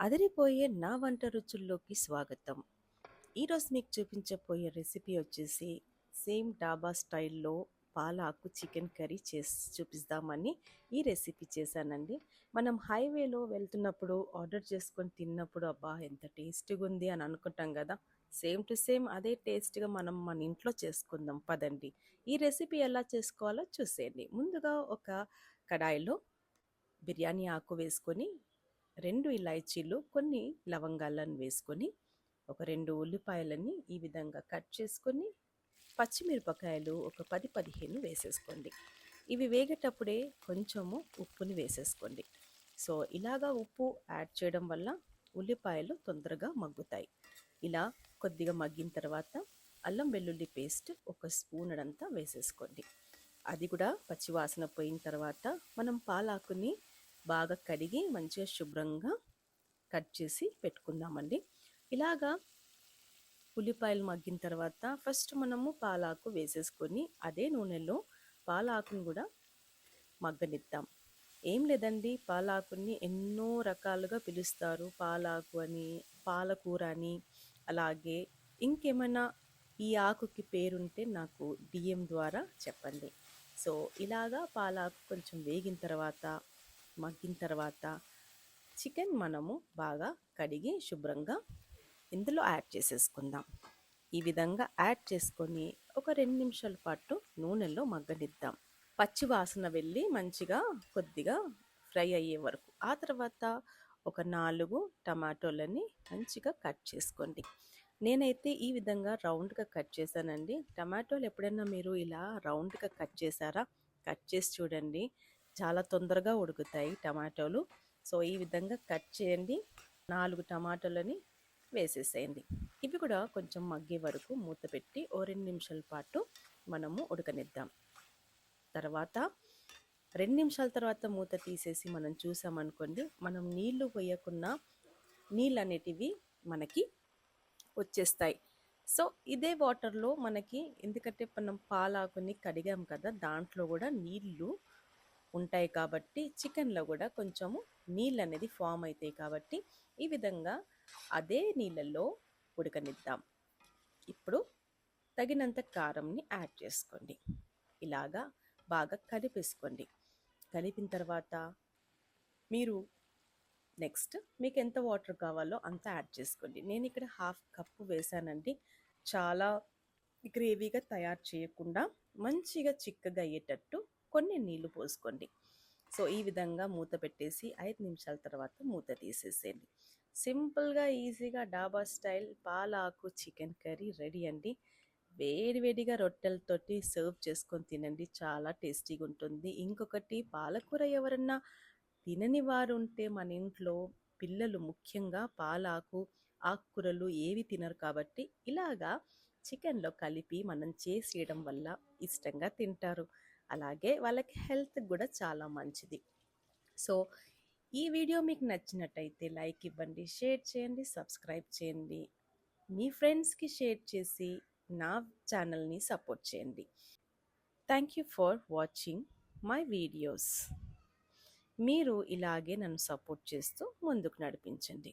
అదిరిపోయే నా వంట రుచుల్లోకి స్వాగతం. ఈరోజు మీకు చూపించబోయే రెసిపీ వచ్చేసి సేమ్ డాబా స్టైల్లో పాలాకు చికెన్ కర్రీ చేసి చూపిస్తామని ఈ రెసిపీ చేశానండి. మనం హైవేలో వెళ్తున్నప్పుడు ఆర్డర్ చేసుకొని తిన్నప్పుడు అబ్బా ఎంత టేస్టీగా ఉంది అని అనుకుంటాం కదా! సేమ్ టు సేమ్ అదే టేస్ట్గా మనం మన ఇంట్లో చేసుకుందాం పదండి. ఈ రెసిపీ ఎలా చేసుకోవాలో చూసేయండి. ముందుగా ఒక కడాయిలో బిర్యానీ ఆకు వేసుకొని రెండు ఇలాచీలు కొన్ని లవంగాలను వేసుకొని ఒక రెండు ఉల్లిపాయలని ఈ విధంగా కట్ చేసుకొని పచ్చిమిరపకాయలు ఒక పది పదిహేను వేసేసుకోండి. ఇవి వేగేటప్పుడే కొంచెము ఉప్పుని వేసేసుకోండి. సో ఇలాగా ఉప్పు యాడ్ చేయడం వల్ల ఉల్లిపాయలు తొందరగా మగ్గుతాయి. ఇలా కొద్దిగా మగ్గిన తర్వాత అల్లం వెల్లుల్లి పేస్ట్ ఒక స్పూన్ అంతా వేసేసుకోండి. అది కూడా పచ్చివాసన పోయిన తర్వాత మనం పాలాకుని బాగా కడిగి మంచిగా శుభ్రంగా కట్ చేసి పెట్టుకుందామండి. ఇలాగా ఉల్లిపాయలు మగ్గిన తర్వాత ఫస్ట్ మనము పాలాకు వేసేసుకొని అదే నూనెలో పాలాకుని కూడా మగ్గనిద్దాం. ఏం లేదండి పాలాకుని ఎన్నో రకాలుగా పిలుస్తారు. పాలాకు అని పాలకూర అని అలాగే ఇంకేమైనా ఈ ఆకుకి పేరుంటే నాకు డిఎం ద్వారా చెప్పండి. సో ఇలాగా పాలాకు కొంచెం వేగిన తర్వాత మగ్గిన తర్వాత చికెన్ మనము బాగా కడిగి శుభ్రంగా ఇందులో యాడ్ చేసేసుకుందాం. ఈ విధంగా యాడ్ చేసుకొని ఒక రెండు నిమిషాల పాటు నూనెలో మగ్గనిద్దాం. పచ్చి వాసన వెళ్ళి మంచిగా కొద్దిగా ఫ్రై అయ్యే వరకు. ఆ తర్వాత ఒక నాలుగు టమాటోలని మంచిగా కట్ చేసుకోండి. నేనైతే ఈ విధంగా రౌండ్గా కట్ చేశానండి. టమాటోలు ఎప్పుడైనా మీరు ఇలా రౌండ్గా కట్ చేశారా? కట్ చేసి చూడండి. చాలా తొందరగా ఉడుకుతాయి టమాటోలు. సో ఈ విధంగా కట్ చేయండి. నాలుగు టమాటోలని వేసేసేయండి. ఇవి కూడా కొంచెం మగ్గే వరకు మూత పెట్టి ఓ రెండు నిమిషాల పాటు మనము ఉడకనిద్దాం. తర్వాత రెండు నిమిషాల తర్వాత మూత తీసేసి మనం చూసామనుకోండి మనం నీళ్ళు పోయకుండా నీళ్ళు అనేటివి మనకి వచ్చేస్తాయి. సో ఇదే వాటర్లో మనకి ఎందుకంటే మనం పాలాకుని కడిగాం కదా దాంట్లో కూడా నీళ్ళు ఉంటాయి కాబట్టి చికెన్లో కూడా కొంచెము నీళ్ళు అనేది ఫామ్ అవుతాయి కాబట్టి ఈ విధంగా అదే నీళ్ళల్లో ఉడకనిద్దాం. ఇప్పుడు తగినంత కారంని యాడ్ చేసుకోండి. ఇలాగా బాగా కలిపేసుకోండి. కలిపిన తర్వాత మీరు నెక్స్ట్ మీకు ఎంత వాటర్ కావాలో అంత యాడ్ చేసుకోండి. నేను ఇక్కడ హాఫ్ కప్పు వేసానండి. చాలా గ్రేవీగా తయారు చేయకుండా మంచిగా చిక్కగా అయ్యేటట్టు కొన్ని నీళ్ళు పోసుకోండి. సో ఈ విధంగా మూత పెట్టేసి ఐదు నిమిషాల తర్వాత మూత తీసేసేయండి. సింపుల్గా ఈజీగా డాబా స్టైల్ పాలాకు చికెన్ కర్రీ రెడీ అండి. వేడివేడిగా రొట్టెలతోటి సర్వ్ చేసుకొని తినండి. చాలా టేస్టీగా ఉంటుంది. ఇంకొకటి పాలకూర ఎవరన్నా తినని వారు ఉంటే మన ఇంట్లో పిల్లలు ముఖ్యంగా పాలాకు ఆకుకూరలు ఏవి తినరు కాబట్టి ఇలాగా చికెన్లో కలిపి మనం చేసేయడం వల్ల ఇష్టంగా తింటారు. అలాగే వాళ్ళకి హెల్త్ కూడా చాలా మంచిది. సో ఈ వీడియో మీకు నచ్చినట్టయితే లైక్ ఇవ్వండి షేర్ చేయండి సబ్స్క్రైబ్ చేయండి. మీ ఫ్రెండ్స్కి షేర్ చేసి నా ఛానల్ని సపోర్ట్ చేయండి. Thank you for watching my videos. మీరు ఇలాగే నన్ను సపోర్ట్ చేస్తూ ముందుకు నడిపించండి.